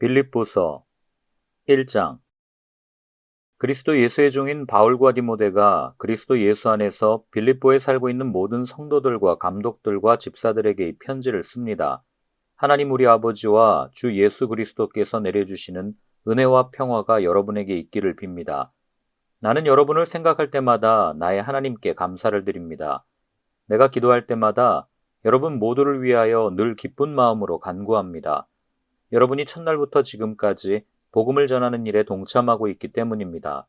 빌립보서 1장 그리스도 예수의 종인 바울과 디모데가 그리스도 예수 안에서 빌립보에 살고 있는 모든 성도들과 감독들과 집사들에게 이 편지를 씁니다. 하나님 우리 아버지와 주 예수 그리스도께서 내려주시는 은혜와 평화가 여러분에게 있기를 빕니다. 나는 여러분을 생각할 때마다 나의 하나님께 감사를 드립니다. 내가 기도할 때마다 여러분 모두를 위하여 늘 기쁜 마음으로 간구합니다. 여러분이 첫날부터 지금까지 복음을 전하는 일에 동참하고 있기 때문입니다.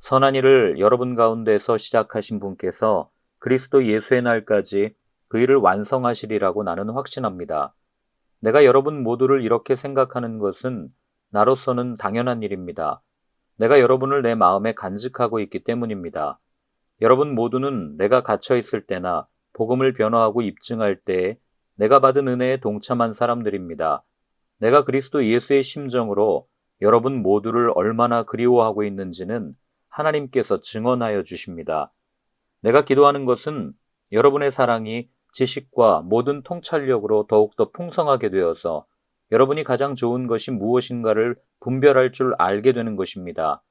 선한 일을 여러분 가운데서 시작하신 분께서 그리스도 예수의 날까지 그 일을 완성하시리라고 나는 확신합니다. 내가 여러분 모두를 이렇게 생각하는 것은 나로서는 당연한 일입니다. 내가 여러분을 내 마음에 간직하고 있기 때문입니다. 여러분 모두는 내가 갇혀 있을 때나 복음을 변화하고 입증할 때에 내가 받은 은혜에 동참한 사람들입니다. 내가 그리스도 예수의 심정으로 여러분 모두를 얼마나 그리워하고 있는지는 하나님께서 증언하여 주십니다. 내가 기도하는 것은 여러분의 사랑이 지식과 모든 통찰력으로 더욱더 풍성하게 되어서 여러분이 가장 좋은 것이 무엇인가를 분별할 줄 알게 되는 것입니다.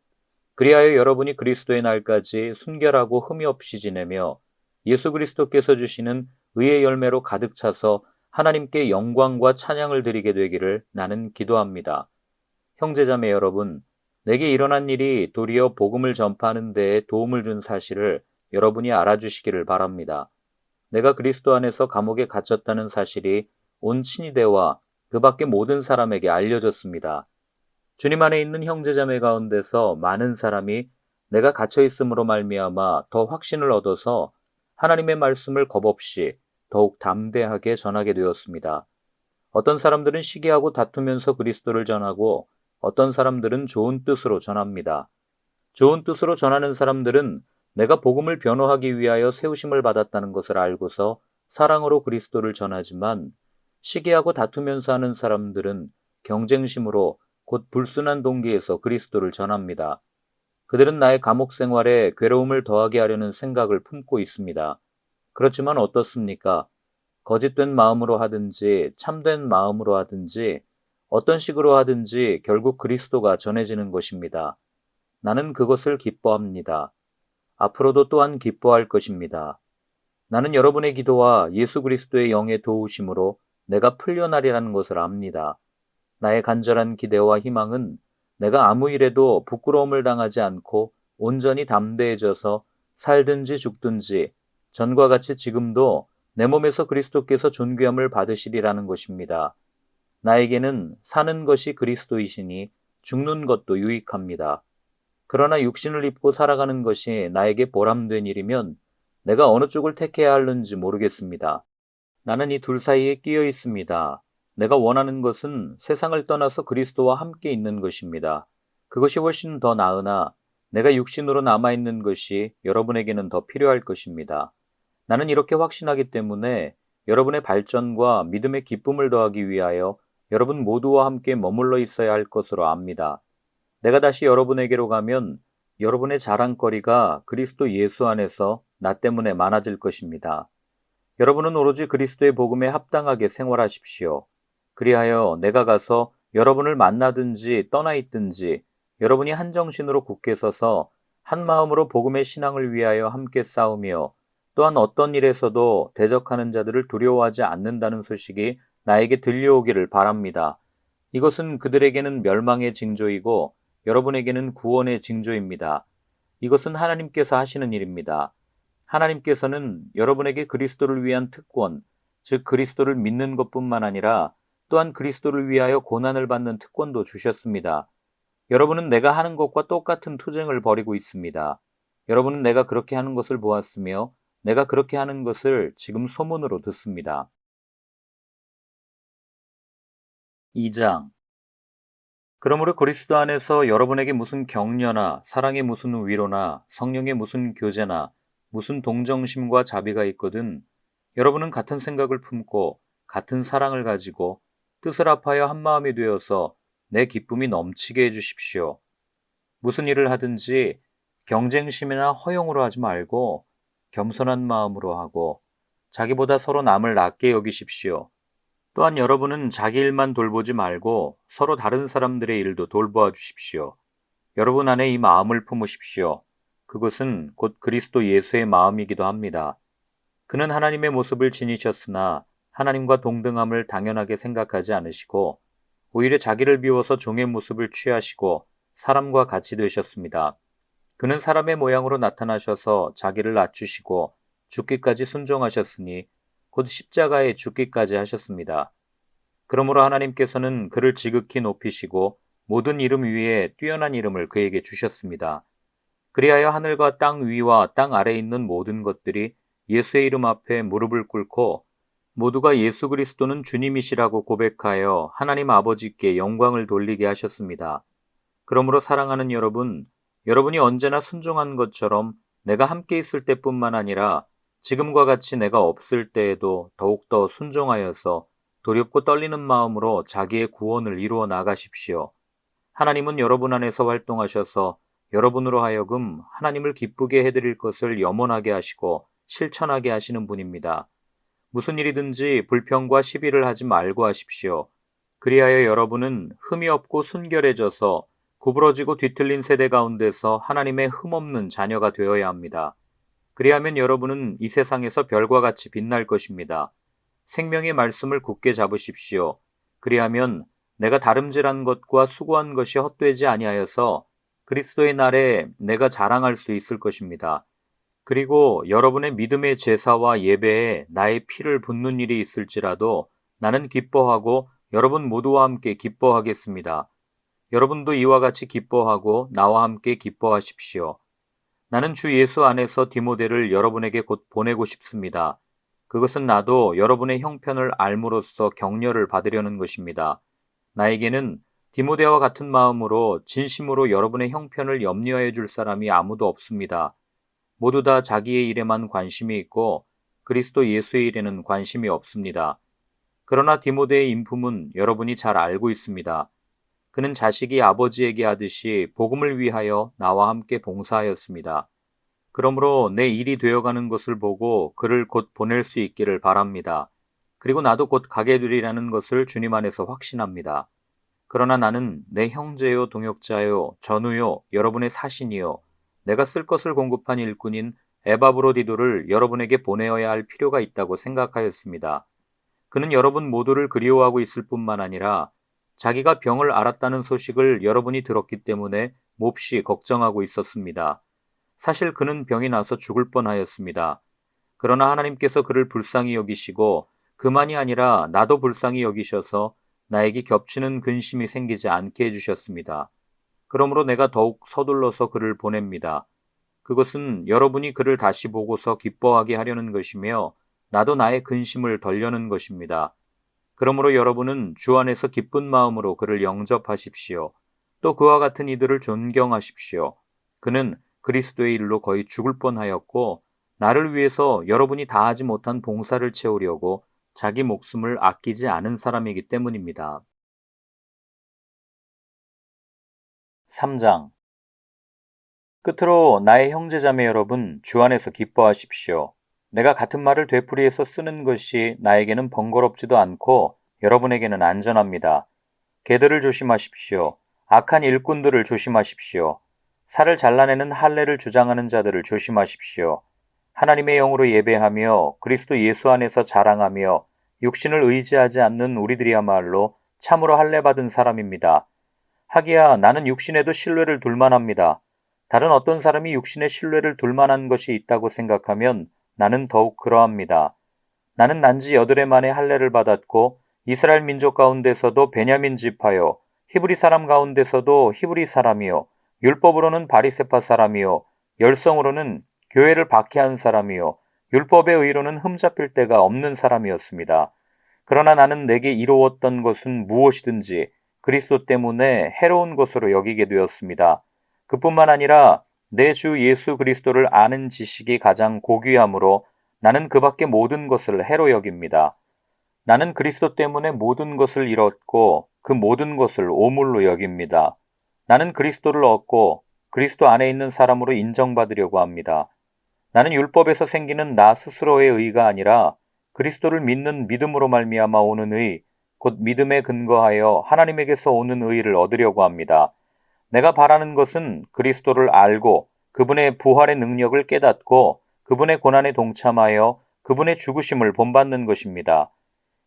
그리하여 여러분이 그리스도의 날까지 순결하고 흠이 없이 지내며 예수 그리스도께서 주시는 의의 열매로 가득 차서 하나님께 영광과 찬양을 드리게 되기를 나는 기도합니다. 형제자매 여러분, 내게 일어난 일이 도리어 복음을 전파하는 데에 도움을 준 사실을 여러분이 알아주시기를 바랍니다. 내가 그리스도 안에서 감옥에 갇혔다는 사실이 온 친위대와 그 밖의 모든 사람에게 알려졌습니다. 주님 안에 있는 형제자매 가운데서 많은 사람이 내가 갇혀 있음으로 말미암아 더 확신을 얻어서 하나님의 말씀을 겁없이 더욱 담대하게 전하게 되었습니다. 어떤 사람들은 시기하고 다투면서 그리스도를 전하고 어떤 사람들은 좋은 뜻으로 전합니다. 좋은 뜻으로 전하는 사람들은 내가 복음을 변호하기 위하여 세우심을 받았다는 것을 알고서 사랑으로 그리스도를 전하지만 시기하고 다투면서 하는 사람들은 경쟁심으로 곧 불순한 동기에서 그리스도를 전합니다. 그들은 나의 감옥 생활에 괴로움을 더하게 하려는 생각을 품고 있습니다. 그렇지만 어떻습니까? 거짓된 마음으로 하든지 참된 마음으로 하든지 어떤 식으로 하든지 결국 그리스도가 전해지는 것입니다. 나는 그것을 기뻐합니다. 앞으로도 또한 기뻐할 것입니다. 나는 여러분의 기도와 예수 그리스도의 영의 도우심으로 내가 풀려나리라는 것을 압니다. 나의 간절한 기대와 희망은 내가 아무 일에도 부끄러움을 당하지 않고 온전히 담대해져서 살든지 죽든지 전과 같이 지금도 내 몸에서 그리스도께서 존귀함을 받으시리라는 것입니다. 나에게는 사는 것이 그리스도이시니 죽는 것도 유익합니다. 그러나 육신을 입고 살아가는 것이 나에게 보람된 일이면 내가 어느 쪽을 택해야 하는지 모르겠습니다. 나는 이 둘 사이에 끼어 있습니다. 내가 원하는 것은 세상을 떠나서 그리스도와 함께 있는 것입니다. 그것이 훨씬 더 나으나 내가 육신으로 남아있는 것이 여러분에게는 더 필요할 것입니다. 나는 이렇게 확신하기 때문에 여러분의 발전과 믿음의 기쁨을 더하기 위하여 여러분 모두와 함께 머물러 있어야 할 것으로 압니다. 내가 다시 여러분에게로 가면 여러분의 자랑거리가 그리스도 예수 안에서 나 때문에 많아질 것입니다. 여러분은 오로지 그리스도의 복음에 합당하게 생활하십시오. 그리하여 내가 가서 여러분을 만나든지 떠나 있든지 여러분이 한정신으로 굳게 서서 한 마음으로 복음의 신앙을 위하여 함께 싸우며 또한 어떤 일에서도 대적하는 자들을 두려워하지 않는다는 소식이 나에게 들려오기를 바랍니다. 이것은 그들에게는 멸망의 징조이고 여러분에게는 구원의 징조입니다. 이것은 하나님께서 하시는 일입니다. 하나님께서는 여러분에게 그리스도를 위한 특권, 즉 그리스도를 믿는 것뿐만 아니라 또한 그리스도를 위하여 고난을 받는 특권도 주셨습니다. 여러분은 내가 하는 것과 똑같은 투쟁을 벌이고 있습니다. 여러분은 내가 그렇게 하는 것을 보았으며 내가 그렇게 하는 것을 지금 소문으로 듣습니다. 2장 그러므로 그리스도 안에서 여러분에게 무슨 격려나 사랑의 무슨 위로나 성령의 무슨 교제나 무슨 동정심과 자비가 있거든 여러분은 같은 생각을 품고 같은 사랑을 가지고 뜻을 합하여 한 마음이 되어서 내 기쁨이 넘치게 해 주십시오. 무슨 일을 하든지 경쟁심이나 허용으로 하지 말고 겸손한 마음으로 하고 자기보다 서로 남을 낮게 여기십시오. 또한 여러분은 자기 일만 돌보지 말고 서로 다른 사람들의 일도 돌보아 주십시오. 여러분 안에 이 마음을 품으십시오. 그것은 곧 그리스도 예수의 마음이기도 합니다. 그는 하나님의 모습을 지니셨으나 하나님과 동등함을 당연하게 생각하지 않으시고 오히려 자기를 비워서 종의 모습을 취하시고 사람과 같이 되셨습니다. 그는 사람의 모양으로 나타나셔서 자기를 낮추시고 죽기까지 순종하셨으니 곧 십자가에 죽기까지 하셨습니다. 그러므로 하나님께서는 그를 지극히 높이시고 모든 이름 위에 뛰어난 이름을 그에게 주셨습니다. 그리하여 하늘과 땅 위와 땅 아래에 있는 모든 것들이 예수의 이름 앞에 무릎을 꿇고 모두가 예수 그리스도는 주님이시라고 고백하여 하나님 아버지께 영광을 돌리게 하셨습니다. 그러므로 사랑하는 여러분, 여러분이 언제나 순종한 것처럼 내가 함께 있을 때뿐만 아니라 지금과 같이 내가 없을 때에도 더욱더 순종하여서 두렵고 떨리는 마음으로 자기의 구원을 이루어 나가십시오. 하나님은 여러분 안에서 활동하셔서 여러분으로 하여금 하나님을 기쁘게 해드릴 것을 염원하게 하시고 실천하게 하시는 분입니다. 무슨 일이든지 불평과 시비를 하지 말고 하십시오. 그리하여 여러분은 흠이 없고 순결해져서 구부러지고 뒤틀린 세대 가운데서 하나님의 흠없는 자녀가 되어야 합니다. 그리하면 여러분은 이 세상에서 별과 같이 빛날 것입니다. 생명의 말씀을 굳게 잡으십시오. 그리하면 내가 다름질한 것과 수고한 것이 헛되지 아니하여서 그리스도의 날에 내가 자랑할 수 있을 것입니다. 그리고 여러분의 믿음의 제사와 예배에 나의 피를 붓는 일이 있을지라도 나는 기뻐하고 여러분 모두와 함께 기뻐하겠습니다. 여러분도 이와 같이 기뻐하고 나와 함께 기뻐하십시오. 나는 주 예수 안에서 디모데를 여러분에게 곧 보내고 싶습니다. 그것은 나도 여러분의 형편을 알므로써 격려를 받으려는 것입니다. 나에게는 디모데와 같은 마음으로 진심으로 여러분의 형편을 염려해 줄 사람이 아무도 없습니다. 모두 다 자기의 일에만 관심이 있고 그리스도 예수의 일에는 관심이 없습니다. 그러나 디모데의 인품은 여러분이 잘 알고 있습니다. 그는 자식이 아버지에게 하듯이 복음을 위하여 나와 함께 봉사하였습니다. 그러므로 내 일이 되어가는 것을 보고 그를 곧 보낼 수 있기를 바랍니다. 그리고 나도 곧 가게 되리라는 것을 주님 안에서 확신합니다. 그러나 나는 내 형제요 동역자요 전우요 여러분의 사신이요 내가 쓸 것을 공급한 일꾼인 에바브로디도를 여러분에게 보내어야 할 필요가 있다고 생각하였습니다. 그는 여러분 모두를 그리워하고 있을 뿐만 아니라 자기가 병을 앓았다는 소식을 여러분이 들었기 때문에 몹시 걱정하고 있었습니다. 사실 그는 병이 나서 죽을 뻔하였습니다. 그러나 하나님께서 그를 불쌍히 여기시고 그만이 아니라 나도 불쌍히 여기셔서 나에게 겹치는 근심이 생기지 않게 해주셨습니다. 그러므로 내가 더욱 서둘러서 그를 보냅니다. 그것은 여러분이 그를 다시 보고서 기뻐하게 하려는 것이며 나도 나의 근심을 덜려는 것입니다. 그러므로 여러분은 주 안에서 기쁜 마음으로 그를 영접하십시오. 또 그와 같은 이들을 존경하십시오. 그는 그리스도의 일로 거의 죽을 뻔하였고 나를 위해서 여러분이 다하지 못한 봉사를 채우려고 자기 목숨을 아끼지 않은 사람이기 때문입니다. 3장 끝으로 나의 형제자매 여러분 주 안에서 기뻐하십시오. 내가 같은 말을 되풀이해서 쓰는 것이 나에게는 번거롭지도 않고 여러분에게는 안전합니다. 개들을 조심하십시오. 악한 일꾼들을 조심하십시오. 살을 잘라내는 할례를 주장하는 자들을 조심하십시오. 하나님의 영으로 예배하며 그리스도 예수 안에서 자랑하며 육신을 의지하지 않는 우리들이야말로 참으로 할례 받은 사람입니다. 하기야 나는 육신에도 신뢰를 둘만합니다. 다른 어떤 사람이 육신에 신뢰를 둘만한 것이 있다고 생각하면 나는 더욱 그러합니다. 나는 난지 해 만에 할례를 받았고 이스라엘 민족 가운데서도 베냐민 지파요 히브리 사람 가운데서도 히브리 사람이요 율법으로는 바리세파 사람이요 열성으로는 교회를 박해한 사람이요 율법의 의로는 흠잡힐 데가 없는 사람이었습니다. 그러나 나는 내게 이루었던 것은 무엇이든지 그리스도 때문에 해로운 것으로 여기게 되었습니다. 그뿐만 아니라 내 주 예수 그리스도를 아는 지식이 가장 고귀함으로 나는 그 밖의 모든 것을 해로 여깁니다. 나는 그리스도 때문에 모든 것을 잃었고 그 모든 것을 오물로 여깁니다. 나는 그리스도를 얻고 그리스도 안에 있는 사람으로 인정받으려고 합니다. 나는 율법에서 생기는 나 스스로의 의가 아니라 그리스도를 믿는 믿음으로 말미암아 오는 의, 곧 믿음에 근거하여 하나님에게서 오는 의를 얻으려고 합니다. 내가 바라는 것은 그리스도를 알고 그분의 부활의 능력을 깨닫고 그분의 고난에 동참하여 그분의 죽으심을 본받는 것입니다.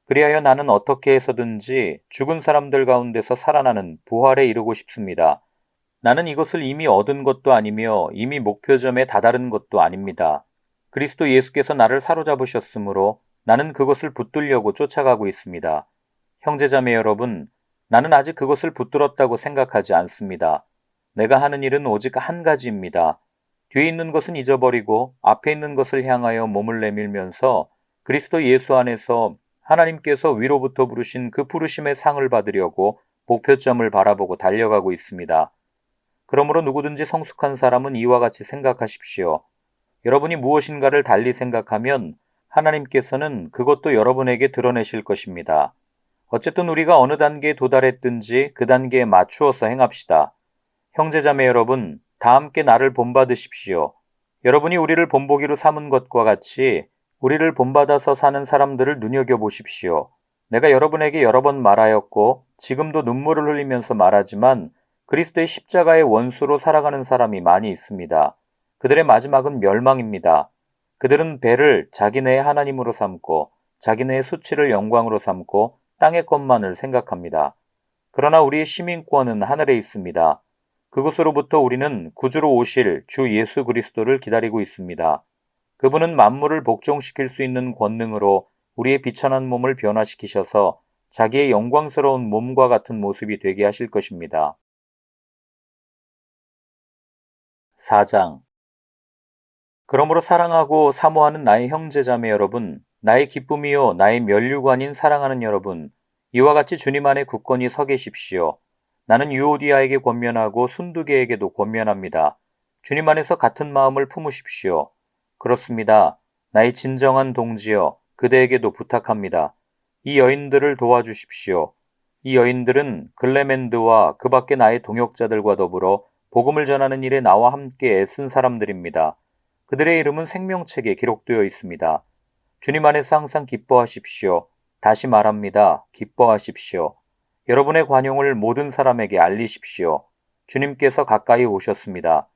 그리하여 나는 어떻게 해서든지 죽은 사람들 가운데서 살아나는 부활에 이르고 싶습니다. 나는 이것을 이미 얻은 것도 아니며 이미 목표점에 다다른 것도 아닙니다. 그리스도 예수께서 나를 사로잡으셨으므로 나는 그것을 붙들려고 쫓아가고 있습니다. 형제자매 여러분, 나는 아직 그것을 붙들었다고 생각하지 않습니다. 내가 하는 일은 오직 한 가지입니다. 뒤에 있는 것은 잊어버리고 앞에 있는 것을 향하여 몸을 내밀면서 그리스도 예수 안에서 하나님께서 위로부터 부르신 그 부르심의 상을 받으려고 목표점을 바라보고 달려가고 있습니다. 그러므로 누구든지 성숙한 사람은 이와 같이 생각하십시오. 여러분이 무엇인가를 달리 생각하면 하나님께서는 그것도 여러분에게 드러내실 것입니다. 어쨌든 우리가 어느 단계에 도달했든지 그 단계에 맞추어서 행합시다. 형제자매 여러분, 다 함께 나를 본받으십시오. 여러분이 우리를 본보기로 삼은 것과 같이 우리를 본받아서 사는 사람들을 눈여겨보십시오. 내가 여러분에게 여러 번 말하였고 지금도 눈물을 흘리면서 말하지만 그리스도의 십자가의 원수로 살아가는 사람이 많이 있습니다. 그들의 마지막은 멸망입니다. 그들은 배를 자기네의 하나님으로 삼고 자기네의 수치를 영광으로 삼고 땅의 것만을 생각합니다. 그러나 우리의 시민권은 하늘에 있습니다. 그곳으로부터 우리는 구주로 오실 주 예수 그리스도를 기다리고 있습니다. 그분은 만물을 복종시킬 수 있는 권능으로 우리의 비천한 몸을 변화시키셔서 자기의 영광스러운 몸과 같은 모습이 되게 하실 것입니다. 4장 그러므로 사랑하고 사모하는 나의 형제자매 여러분, 나의 기쁨이요 나의 면류관인 사랑하는 여러분, 이와 같이 주님 안에 굳건히 서 계십시오. 나는 유오디아에게 권면하고 순두계에게도 권면합니다. 주님 안에서 같은 마음을 품으십시오. 그렇습니다. 나의 진정한 동지여, 그대에게도 부탁합니다. 이 여인들을 도와주십시오. 이 여인들은 글레멘드와 그 밖에 나의 동역자들과 더불어 복음을 전하는 일에 나와 함께 애쓴 사람들입니다. 그들의 이름은 생명책에 기록되어 있습니다. 주님 안에서 항상 기뻐하십시오. 다시 말합니다. 기뻐하십시오. 여러분의 관용을 모든 사람에게 알리십시오. 주님께서 가까이 오셨습니다.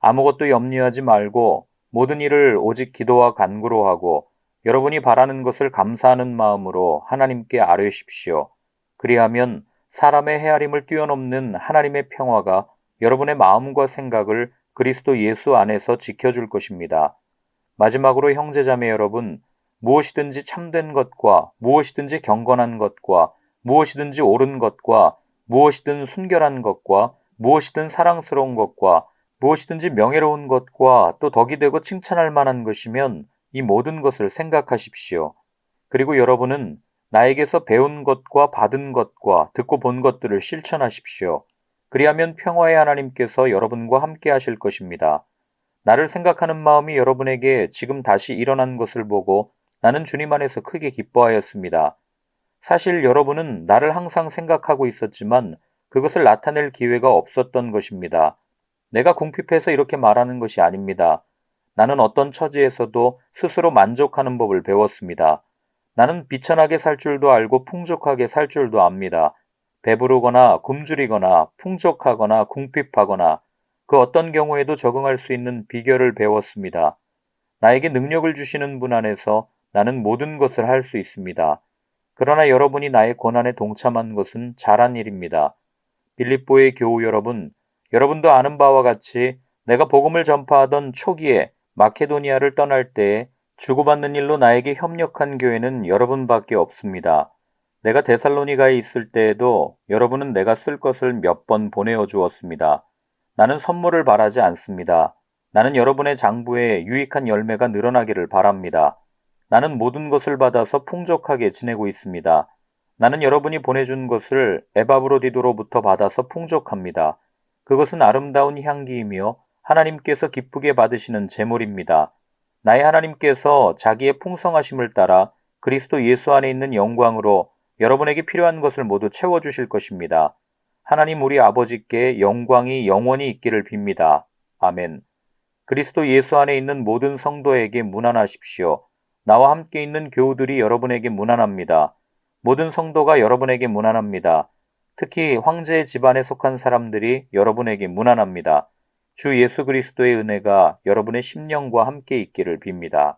아무것도 염려하지 말고 모든 일을 오직 기도와 간구로 하고 여러분이 바라는 것을 감사하는 마음으로 하나님께 아뢰십시오. 그리하면 사람의 헤아림을 뛰어넘는 하나님의 평화가 여러분의 마음과 생각을 그리스도 예수 안에서 지켜줄 것입니다. 마지막으로 형제자매 여러분, 무엇이든지 참된 것과 무엇이든지 경건한 것과 무엇이든지 옳은 것과 무엇이든 순결한 것과 무엇이든 사랑스러운 것과 무엇이든지 명예로운 것과 또 덕이 되고 칭찬할 만한 것이면 이 모든 것을 생각하십시오. 그리고 여러분은 나에게서 배운 것과 받은 것과 듣고 본 것들을 실천하십시오. 그리하면 평화의 하나님께서 여러분과 함께 하실 것입니다. 나를 생각하는 마음이 여러분에게 지금 다시 일어난 것을 보고 나는 주님 안에서 크게 기뻐하였습니다. 사실 여러분은 나를 항상 생각하고 있었지만 그것을 나타낼 기회가 없었던 것입니다. 내가 궁핍해서 이렇게 말하는 것이 아닙니다. 나는 어떤 처지에서도 스스로 만족하는 법을 배웠습니다. 나는 비천하게 살 줄도 알고 풍족하게 살 줄도 압니다. 배부르거나 굶주리거나 풍족하거나 궁핍하거나 그 어떤 경우에도 적응할 수 있는 비결을 배웠습니다. 나에게 능력을 주시는 분 안에서 나는 모든 것을 할 수 있습니다. 그러나 여러분이 나의 고난에 동참한 것은 잘한 일입니다. 빌립보의 교우 여러분, 여러분도 아는 바와 같이 내가 복음을 전파하던 초기에 마케도니아를 떠날 때에 주고받는 일로 나에게 협력한 교회는 여러분밖에 없습니다. 내가 데살로니가에 있을 때에도 여러분은 내가 쓸 것을 몇 번 보내어 주었습니다. 나는 선물을 바라지 않습니다. 나는 여러분의 장부에 유익한 열매가 늘어나기를 바랍니다. 나는 모든 것을 받아서 풍족하게 지내고 있습니다. 나는 여러분이 보내준 것을 에바브로디도로부터 받아서 풍족합니다. 그것은 아름다운 향기이며 하나님께서 기쁘게 받으시는 제물입니다. 나의 하나님께서 자기의 풍성하심을 따라 그리스도 예수 안에 있는 영광으로 여러분에게 필요한 것을 모두 채워주실 것입니다. 하나님 우리 아버지께 영광이 영원히 있기를 빕니다. 아멘. 그리스도 예수 안에 있는 모든 성도에게 문안하십시오. 나와 함께 있는 교우들이 여러분에게 문안합니다. 모든 성도가 여러분에게 무난합니다. 특히 황제의 집안에 속한 사람들이 여러분에게 무난합니다. 주 예수 그리스도의 은혜가 여러분의 심령과 함께 있기를 빕니다.